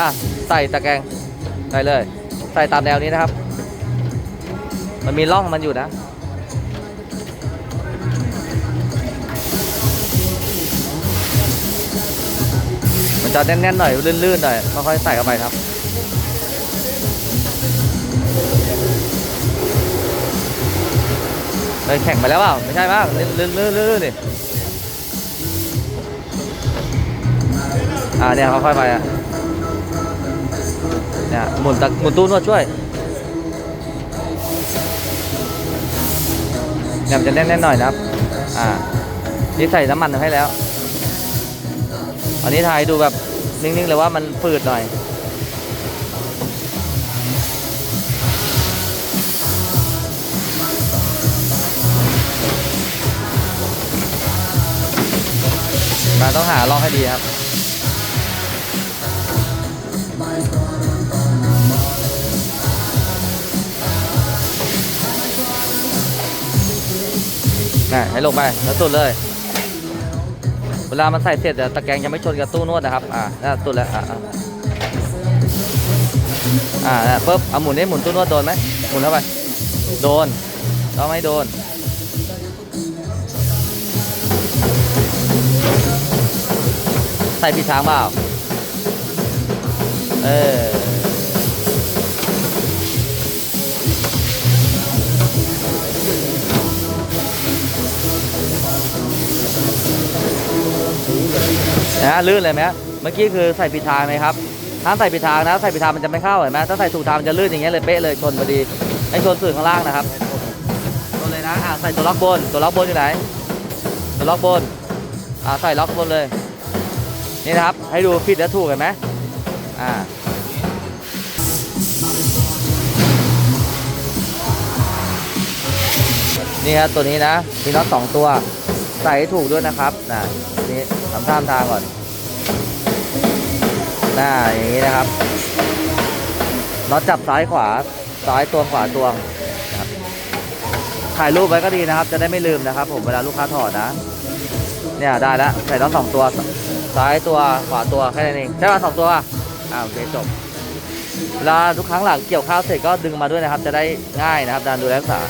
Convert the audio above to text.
อะใส่ตะแกรงใส่เลย ใส่ตามแนวนี้นะครับ มันมีร่องมันอยู่นะ มันจะแน่นๆหน่อยลื่นๆหน่อยค่อยๆใส่เข้าไปครับเฮ้ยแข่งไปแล้วเปล่าไม่ใช่มั้งลื่นๆลื่นๆนี่อ่าเนี่ยค่อยๆไปอะ เนี่ยหมุนตะหมุนตู้นวดช่วยเนี่ยมันจะแน่นๆหน่อยนะครับ อ่า นี่ใส่น้ำมันให้แล้ว อันนี้ถ่ายดูแบบนิ่งๆเลยว่ามันฝืดหน่อย มาต้องหาลอกให้ดีครับ น่ะให้ลงไปแล้วสุดเลย เวลามันใส่เสร็จอะตะแกรงจะไม่ชนกับตู้นวดนะครับ อ่าน่าสุดแล้วอ่าอ่าอ่าน่ะปุ๊บเอาหมุนนี่หมุนตู้นวดโดนไหมหมุนเข้าไปโดนต้องไม่โดนใส่ผิดทางเปล่า เออ นะลื่นเลยไหมเมื่อกี้คือใส่ผิดทางไหมครับถ้าใส่ผิดทางนะใส่ผิดทางมันจะไม่เข้าเห็นไหมถ้าใส่ถูกทางมันจะลื่นอย่างเงี้ยเลยเป๊ะเลยชนพอดีให้ชนสื่อข้างล่างนะครับชนเลยนะอ่าใส่ตัวล็อกบนตัวล็อกบนอยู่ไหนตัวล็อกบนอ่าใส่ล็อกบนเลยนี่นะครับให้ดูผิดและถูกเห็นไหมอ่านี่ครับตัวนี้นะมีน็อตสองตัว ส่ให้ถูกด้วยนะครับนะนี่ทำท่ามทางก่อนหน้าอย่างนี้นะครับน็อตจับซ้ายขวาซ้ายตวงขวาตวงนะครับถ่ายรูปไว้ก็ดีนะครับ จะได้ไม่ลืมนะครับ ผมเวลาลูกค้าถอดนะ เนี่ยได้แล้วใส่น็อตสองตัวซ้ายตัวขวาตัวแค่นั้นเองใช่ป่ะสองตัวป่ะอ่าโอเคจบเวลาทุกครั้งหลังเกี่ยวข้าวเสร็จก็ดึงมาด้วยนะครับ จะได้ง่ายนะครับการดูแลรักษา